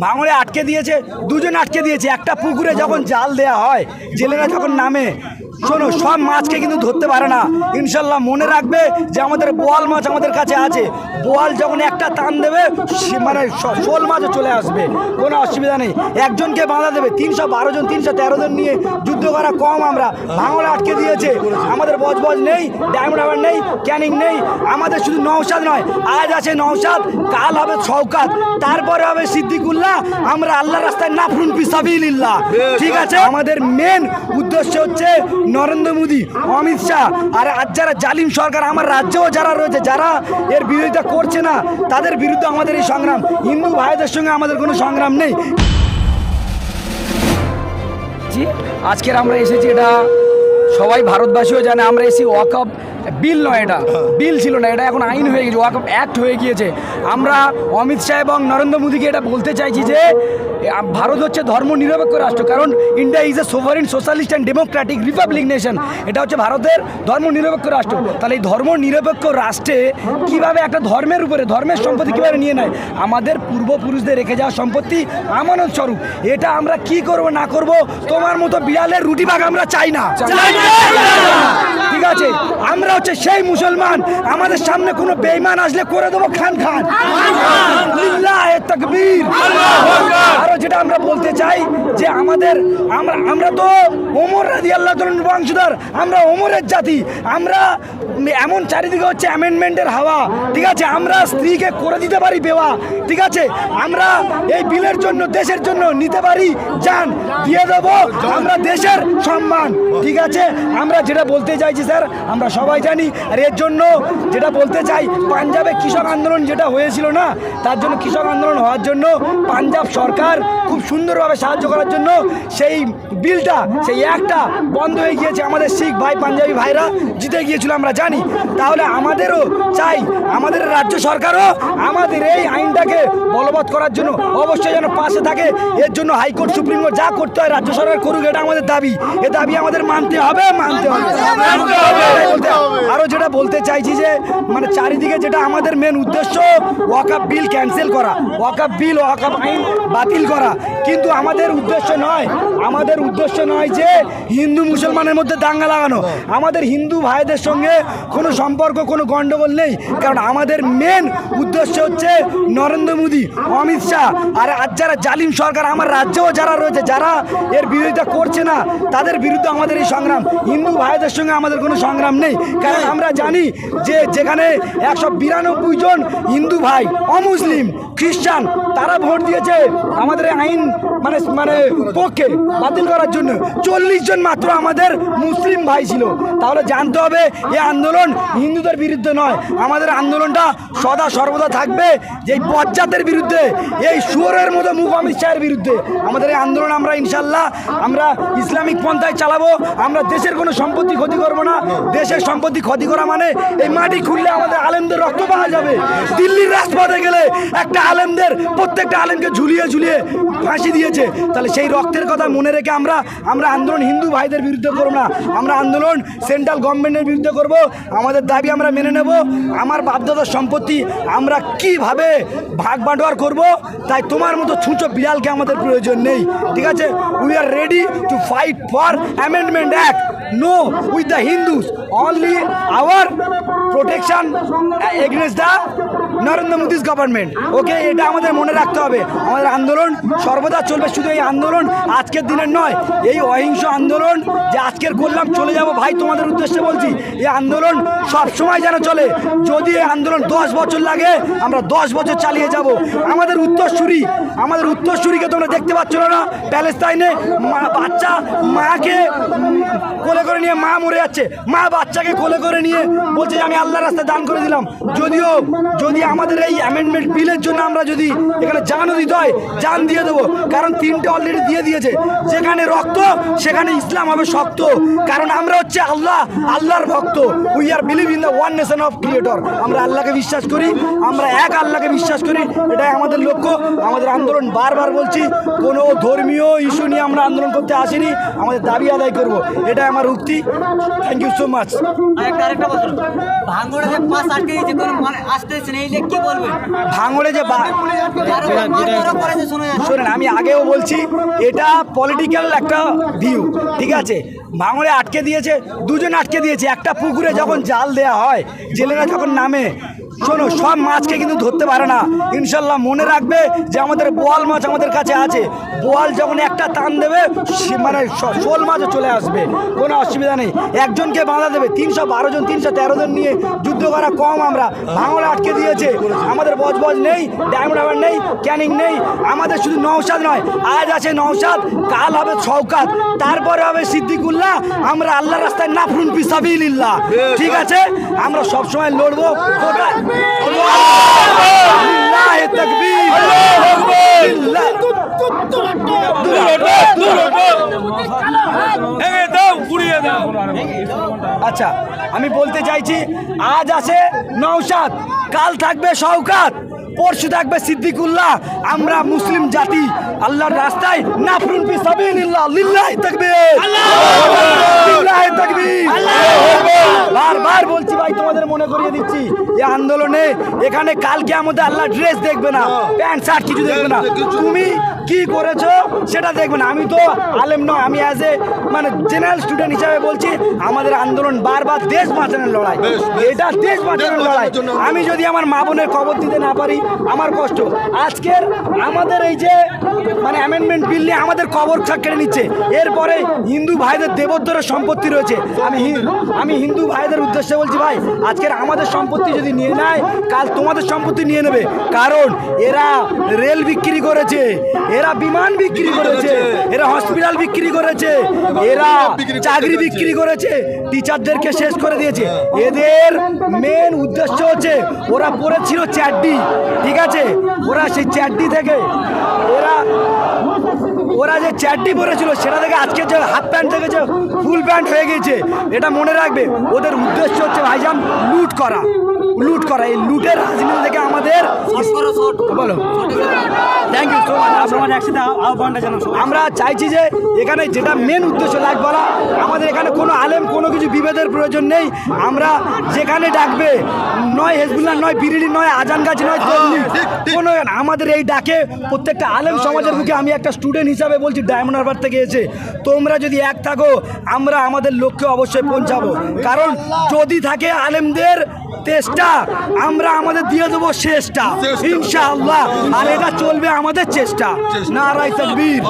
ভাঙড়ে আটকে দিয়েছে, দুজন আটকে দিয়েছে। একটা পুকুরে যখন জাল দেয়া হয়, জেলেরা যখন নামে শোনো সব মাছকে কিন্তু ধরতে পারে না। ইনশাল্লাহ মনে রাখবে যে আমাদের বোয়াল মাছ আমাদের কাছে আছে। বোয়াল যখন একটা টান দেবে মানে শোল মাছও চলে আসবে। কোনো অসুবিধা নেই। একজনকে বাঁধা দেবে তিনশো বারো জন তিনশো তেরো জন নিয়ে যুদ্ধ করা কম আমরা। ভাঙড়ে আটকে দিয়েছে। আমাদের বজবজ নেই ডায়মন্ড হারবার নেই ক্যানিং নেই। আমাদের শুধু নৌসাদ নয় আজ আছে নৌসাদ কাল হবে শওকাত। তারপরে হবে সিদ্দিকুল্লাহ। আমরা আল্লাহ রাস্তায় নাফরুন পিসাবিল্লাহ ঠিক আছে? আমাদের মেন উদ্দেশ্য হচ্ছে নরেন্দ্র মোদী, অমিত শাহ আর আজ যারা জালিম সরকার, আমার রাজ্যেও যারা রয়েছে, যারা এর বিরোধিতা করছে না, তাদের বিরুদ্ধে আমাদের এই সংগ্রাম। হিন্দু ভাইদের সঙ্গে আমাদের কোনো সংগ্রাম নেই। আজকের আমরা এসেছি এটা সবাই ভারতবাসীও জানে, আমরা এসেছি ওয়াকআপ বিল নয় এটা। বিল ছিল না, এটা এখন আইন হয়ে গেছে ওয়াকআপ অ্যাক্ট হয়ে গিয়েছে। আমরা অমিত শাহ এবং নরেন্দ্র মোদীকে এটা বলতে চাইছি যে ভারত হচ্ছে ধর্ম নিরপেক্ষ রাষ্ট্র, কারণ India is a sovereign socialist and democratic republic nation এটা হচ্ছে ভারতের ধর্ম নিরপেক্ষ রাষ্ট্র। তাহলে এই ধর্ম নিরপেক্ষ রাষ্ট্রে কীভাবে একটা ধর্মের উপরে, ধর্মের সম্পত্তি কীভাবে নিয়ে নেয়? আমাদের পূর্বপুরুষদের রেখে যাওয়া সম্পত্তি আমানত স্বরূপ। এটা আমরা কি করব, না করব, তোমার মতো বিড়ালের রুটি ভাগ আমরা চাই না। ঠিক আছে আমরা হচ্ছে সেই মুসলমান। আমাদের সামনে কোনো বেইমান আসলে করে দেবো খান খান। তাকবীর যেটা আমরা বলতে চাই যে আমাদের, আমরা আমরা তো ওমর রাজি আল্লাহ বংশধর, আমরা ওমরের জাতি, আমরা এমন চারিদিকে হচ্ছে অ্যামেন্ডমেন্টের হাওয়া, ঠিক আছে? আমরা স্ত্রীকে করে দিতে পারি বেওয়া, ঠিক আছে? আমরা এই বিলের জন্য, দেশের জন্য নিতে পারি যান দিয়ে দেবো আমরা দেশের সম্মান, ঠিক আছে? আমরা যেটা বলতে চাইছি স্যার, আমরা সবাই জানি, আর এর জন্য যেটা বলতে চাই, পাঞ্জাবে কৃষক আন্দোলন যেটা হয়েছিল না, তার জন্য কৃষক আন্দোলন হওয়ার জন্য পাঞ্জাব সরকার খুব সুন্দরভাবে সাহায্য করার জন্য সেই বিলটা সেই একটা বন্ধ হয়ে গিয়েছে আমাদের শিখ ভাই পাঞ্জাবি ভাইরা। জিতে গিয়েছিল আমরা জানি। তাহলে আমাদেরও চাই আমাদের রাজ্য সরকারও আমাদের এই আইনটাকে বলবৎ করার জন্য। অবশ্যই যেন পাশে থাকে। এর জন্য হাইকোর্ট সুপ্রিম কোর্ট যা করতে হয় রাজ্য সরকার করুক এটা আমাদের দাবি। এ দাবি আমাদের মানতে হবে মানতে হবে। বলতে আরও যেটা বলতে চাইছি যে মানে চারিদিকে যেটা আমাদের মেন উদ্দেশ্য ওয়াকাপ বিল ক্যান্সেল করা। ওয়াকাপ বিল ওয়াকাপ আইন বাতিল করা। কিন্তু আমাদের উদ্দেশ্য নয়, আমাদের উদ্দেশ্য নয় যে হিন্দু মুসলমানের মধ্যে দাঙ্গা লাগানো। আমাদের হিন্দু ভাইদের সঙ্গে কোনো সম্পর্ক, কোনো গণ্ডগোল নেই। কারণ আমাদের মেন উদ্দেশ্য হচ্ছে নরেন্দ্র মোদী, অমিত শাহ আর আজ যারা জালিম সরকার, আমার রাজ্যেও যারা রয়েছে, যারা এর বিরোধিতা করছে না, তাদের বিরুদ্ধে আমাদের এই সংগ্রাম। হিন্দু ভাইদের সঙ্গে আমাদের কোনো সংগ্রাম নেই। কারণ আমরা জানি যে যেখানে একশো বিরানব্বই জন হিন্দু ভাই, অমুসলিম, খ্রিস্টান, তারা ভোট দিয়েছে। আমাদের আইন মানে মানে পক্ষে বাতিল করার জন্য চল্লিশ জন মাত্র আমাদের মুসলিম ভাই ছিল। তাহলে জানতে হবে এই আন্দোলন হিন্দুদের বিরুদ্ধে নয়। আমাদের আন্দোলনটা সদা সর্বদা থাকবে যে বজ্জাতের বিরুদ্ধে, এই সুরের মতো মুখ অমিত শাহের বিরুদ্ধে। আমাদের এই আন্দোলন আমরা ইনশাল্লাহ, আমরা ইসলামিক পন্থায় চালাবো। আমরা দেশের কোনো সম্পত্তি ক্ষতি করব না। দেশের সম্পত্তি ক্ষতি করা মানে এই মাটি খুললে আমাদের আলেমদের রক্ত পাওয়া যাবে। দিল্লির রাজপথে গেলে একটা আলেমদের, প্রত্যেকটা আলেমকে ঝুলিয়ে ঝুলিয়ে ফাঁসি দিয়েছে। তাহলে সেই রক্তের কথা মনে রেখে আমরা আমরা আন্দোলন হিন্দু ভাইদের বিরুদ্ধে করব না। আমরা আন্দোলন সেন্ট্রাল গভর্নমেন্টের বিরুদ্ধে করব। আমাদের দাবি আমরা মেনে নেব। আমার বাপদাদার সম্পত্তি আমরা কীভাবে ভাগ বাটোয়ার করব? তাই তোমার মতো ছুঁচো বিড়ালকে আমাদের প্রয়োজন নেই। ঠিক আছে? We are ready to fight for amendment act no with the Hindus only our protection against the Narendra Modi's government okay এটা আমাদের মনে রাখতে হবে। আমাদের আন্দোলন সর্বদা চলবে শুধু এই আন্দোলন, আজকের দিনের নয়। এই অহিংস আন্দোলন যে আজকের করলাম, চলে যাব ভাই, তোমাদের উদ্দেশ্যে বলছি, এই আন্দোলন সব সময় যেন চলে। যদি এই আন্দোলন দশ বছর লাগে, আমরা দশ বছর চালিয়ে যাব। আমাদের উত্তরসূরি, আমাদের উত্তরসূরিকে তোমরা দেখতে পাচ্ছ না প্যালেস্তাইনে বাচ্চা, মাকে কোলে করে নিয়ে মা মরে যাচ্ছে। মা বাচ্চাকে কোলে করে নিয়ে বলছে আমি আল্লাহ রাস্তায় দান করে দিলাম। যদিও, যদি আমাদের এই অ্যামেন্ডমেন্ট বিলের জন্য আমরা যদি এখানে জানও দিতে হয় জান দিয়ে দেবো। কারণ তিনটে অলরেডি দিয়ে দিয়েছে। যেখানে রক্ত, সেখানে ইসলাম হবে শক্ত। কারণ আমরা হচ্ছে আল্লাহ, আল্লাহর ভক্ত। We are believe in the one nation of creator আমরা আল্লাহকে বিশ্বাস করি, আমরা এক আল্লাহকে বিশ্বাস করি। এটাই আমাদের লক্ষ্য। আমাদের আন্দোলন বারবার বলছি, কোনো ধর্মীয় ইস্যু নিয়ে আমরা আন্দোলন করতে আসিনি। আমাদের দাবি আদায় করব। এটাই আমার উক্তি থ্যাংক ইউ সো মাচ আরেকটা আরেকটা বছর। ভাঙড়ে যে পাস আটকে গেছে কোনো মানে এই কি ভাঙড়ে যে শোনেন আমি আগেও বলছি এটা পলিটিক্যাল একটা ভিউ ঠিক আছে? ভাঙড়ে আটকে দিয়েছে দুজন আটকে দিয়েছে। একটা পুকুরে যখন জাল দেয়া হয় জেলেরা যখন নামে শোনো, সব মাছকে কিন্তু ধরতে পারে না। ইনশাল্লাহ মনে রাখবে যে আমাদের বোয়াল মাছ আমাদের কাছে আছে। বোয়াল যখন একটা টান দেবে মানে শোল মাছও চলে আসবে। কোনো অসুবিধা নেই। একজনকে বাঁধা দেবে, তিনশো বারো জন, তিনশো তেরো জন নিয়ে যুদ্ধ করা কম আমরা। ভাঙড়ে আটকে দিয়েছে। আমাদের বজবজ নেই ডায়মন্ড হারবার নেই ক্যানিং নেই। আমাদের শুধু নৌসাদ নয় আজ আছে নৌসাদ কাল হবে শওকাত তারপরে হবে সিদ্দিকুল্লাহ। আমরা আল্লাহ রাস্তায় নাফরুন পিসাবিল্লাহ ঠিক আছে? আমরা সব সময় লড়বো। কোথায়? তাকবীর। আচ্ছা আমি বলতে চাইছি আজ আছে নৌসাদ কাল থাকবে শওকাত পরশু থাকবে সিদ্দিকুল্লাহ। আমরা মুসলিম জাতি আল্লাহর রাস্তায় নাফরুন ফি সাবিলিল্লাহ লিল্লাহি তাকবীর। লিল্লাহি তাকবীর। বারবার বলছি ভাই তোমাদের মনে করিয়ে দিচ্ছি এই আন্দোলনে এখানে কালকে আমাদের আল্লাহ ড্রেস দেখবে না প্যান্ট শার্ট কিছু দেখবে না। তুমি কি করেছ সেটা দেখবে না। আমি তো আলেম নয় আমি অ্যাজ এ মানে জেনারেল স্টুডেন্ট হিসাবে বলছি আমাদের আন্দোলন বারবার দেশ বাঁচানোর লড়াই। এটা দেশ বাঁচানোর লড়াই। আমি যদি আমার মা বোনের খবর দিতে না পারি আমার কষ্ট। আজকের আমাদের এই যে মানে অ্যামেন্ডমেন্ট বিল নিয়ে আমাদের কবর ছাক কেড়ে নিচ্ছে। এরপরে হিন্দু ভাইদের দেবোত্তরের সম্পত্তি রয়েছে। আমি আমি হিন্দু ভাইদের উদ্দেশ্যে বলছি ভাই, আজকের আমাদের সম্পত্তি যদি নিয়ে নেয়, কাল তোমাদের সম্পত্তি নিয়ে নেবে। কারণ এরা রেল বিক্রি করেছে, এরা বিমান বিক্রি করেছে, এরা হসপিটাল বিক্রি করেছে, এরা চাকরি বিক্রি করেছে, টিচারদেরকে শেষ করে দিয়েছে। এদের মেন উদ্দেশ্য হচ্ছে, ওরা পড়েছিল চ্যাড্ডি ঠিক আছে? ওরা সেই চ্যাড্ডি থেকে, এরা ওরা যে চ্যাটটি পরেছিল, সেটা থেকে আজকে যে হাফ প্যান্ট থেকে যে ফুল প্যান্ট হয়ে গেছে এটা মনে রাখবে। ওদের উদ্দেশ্য হচ্ছে ভাইজান লুট করা। লুট করা। এই লুটের রাজনীতি থেকে আমাদের বলো। থ্যাংক ইউ সো মাচ আমরা চাইছি যে এখানে যেটা মেন উদ্দেশ্য লাগবে এখানে কোনো আলেম কোনো কিছু বিভেদের প্রয়োজন নেই। আমরা যেখানে ডাকবে নয় হেজবুল্লাহ নয় বিরিডি নয় আজান গাছি নয় তবলিগ, কোনো আমাদের এই ডাকে প্রত্যেকটা আলেম সমাজের মুখে আমি একটা স্টুডেন্ট হিসাবে বলছি ডায়মন্ড হারবার থেকে এসে। তোমরা যদি এক থাকো আমরা আমাদের লক্ষ্যে অবশ্যই পৌঁছাবো। কারণ যদি থাকে আলেমদের তেষ্টা আমরা আমাদের দিয়ে দেবো শেষটা ইনশাআল্লাহ। আর এটা চলবে আমাদের চেষ্টা। নারাই তকবীর।